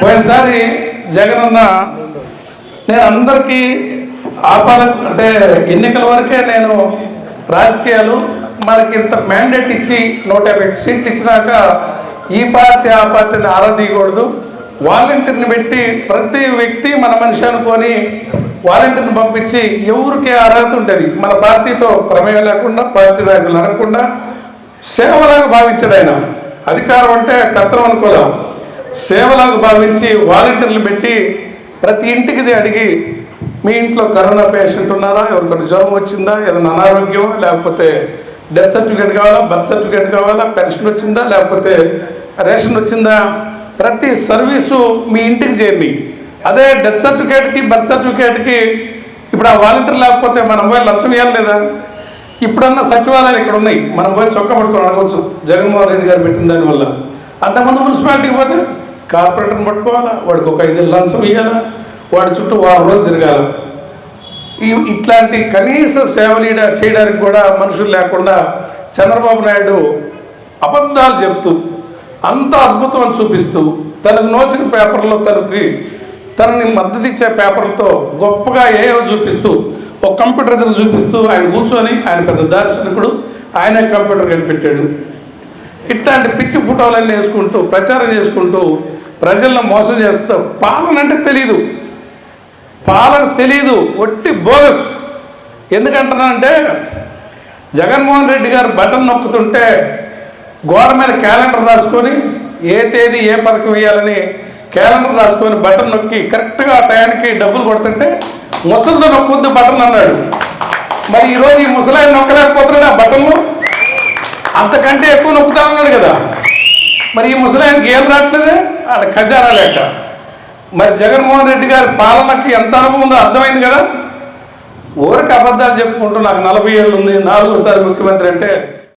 పోయినసారి జగన్ అన్న నేను అందరికీ ఆపాల అంటే ఎన్నికల వరకే నేను రాజకీయాలు మనకి ఇంత మ్యాండేట్ ఇచ్చి నూట యాభై సీట్లు ఇచ్చినాక ఈ పార్టీ ఆ పార్టీని ఆరాధీయకూడదు వాలంటీర్ని పెట్టి ప్రతి వ్యక్తి మన మనిషి అనుకొని వాలంటీర్ని పంపించి ఎవరికి అర్హత ఉంటుంది మన పార్టీతో ప్రమేయం లేకుండా పార్టీ నాయకులు అడగకుండా సేవలాగా భావించాడు ఆయన. అధికారం అంటే కర్తనం అనుకోలేము సేవలాగా భావించి వాలంటీర్లు పెట్టి ప్రతి ఇంటికి అడిగి మీ ఇంట్లో కరోనా పేషెంట్ ఉన్నారా? ఎవరికైనా జ్వరం వచ్చిందా? ఏదైనా అనారోగ్యమా? లేకపోతే డెత్ సర్టిఫికేట్ కావాలా? బర్త్ సర్టిఫికేట్ కావాలా? పెన్షన్ వచ్చిందా? లేకపోతే రేషన్ వచ్చిందా? ప్రతి సర్వీసు మీ ఇంటికి చేరినాయి అదే డెత్ సర్టిఫికేట్కి బర్త్ సర్టిఫికేట్కి ఇప్పుడు ఆ వాలంటీర్ లేకపోతే మనం పోయి లంచం ఇవ్వాలి లేదా ఇప్పుడున్న సచివాలయాలు ఇక్కడ ఉన్నాయి. మనం పోయి చొక్కా పట్టుకొని అడగవచ్చు జగన్మోహన్ రెడ్డి గారు పెట్టిన దానివల్ల. అంతకుముందు మున్సిపాలిటీకి పోతే కార్పొరేటర్ని పట్టుకోవాలా? వాడికి ఒక ఐదు లంచం ఇవ్వాలా వాడి చుట్టూ వారం రోజులు తిరగాల? ఇట్లాంటి కనీస సేవలు ఈడ- చేయడానికి కూడా మనుషులు లేకుండా చంద్రబాబు నాయుడు అబద్ధాలు చెప్తూ అంత అద్భుతం అని చూపిస్తూ తనకు నోచిన పేపర్లో తనకి తనని మద్దతు ఇచ్చే పేపర్లతో గొప్పగా ఏవో చూపిస్తూ ఒక కంప్యూటర్ దగ్గర చూపిస్తూ ఆయన కూర్చొని ఆయన పెద్ద దార్శనికుడు ఆయనే కంప్యూటర్ కనిపెట్టాడు. ఇట్లాంటి పిచ్చి ఫోటోలన్నీ వేసుకుంటూ ప్రచారం చేసుకుంటూ ప్రజలను మోసం చేస్తూ పాలన అంటే తెలీదు. పాలన తెలీదు. ఒట్టి బోగస్. ఎందుకంటున్నానంటే జగన్మోహన్ రెడ్డి గారు బటన్ నొక్కుతుంటే గోడ మీద క్యాలెండర్ రాసుకొని ఏ తేదీ ఏ పథకం వేయాలని క్యాలెండర్ రాసుకొని బటన్ నొక్కి కరెక్ట్గా ఆ టయానికి డబ్బులు కొడుతుంటే ముసలితో నొక్కొద్దు బటన్ అన్నాడు. మరి ఈరోజు ఈ ముసలాయన నొక్కలేకపోతున్నాడు ఆ బటన్లు? అంతకంటే ఎక్కువ నొక్కుతానన్నాడు కదా. మరి ఈ ముసలాయనకి ఏం రావట్లేదే ఆడ ఖజానా లేక మరి జగన్మోహన్ రెడ్డి గారి పాలనకి ఎంత అనుభవం ఉందో అర్థమైంది కదా? ఊరికి అబద్ధాలు చెప్పుకుంటూ నాకు నలభై ఏళ్ళు ఉంది. నాలుగోసారి ముఖ్యమంత్రి అంటే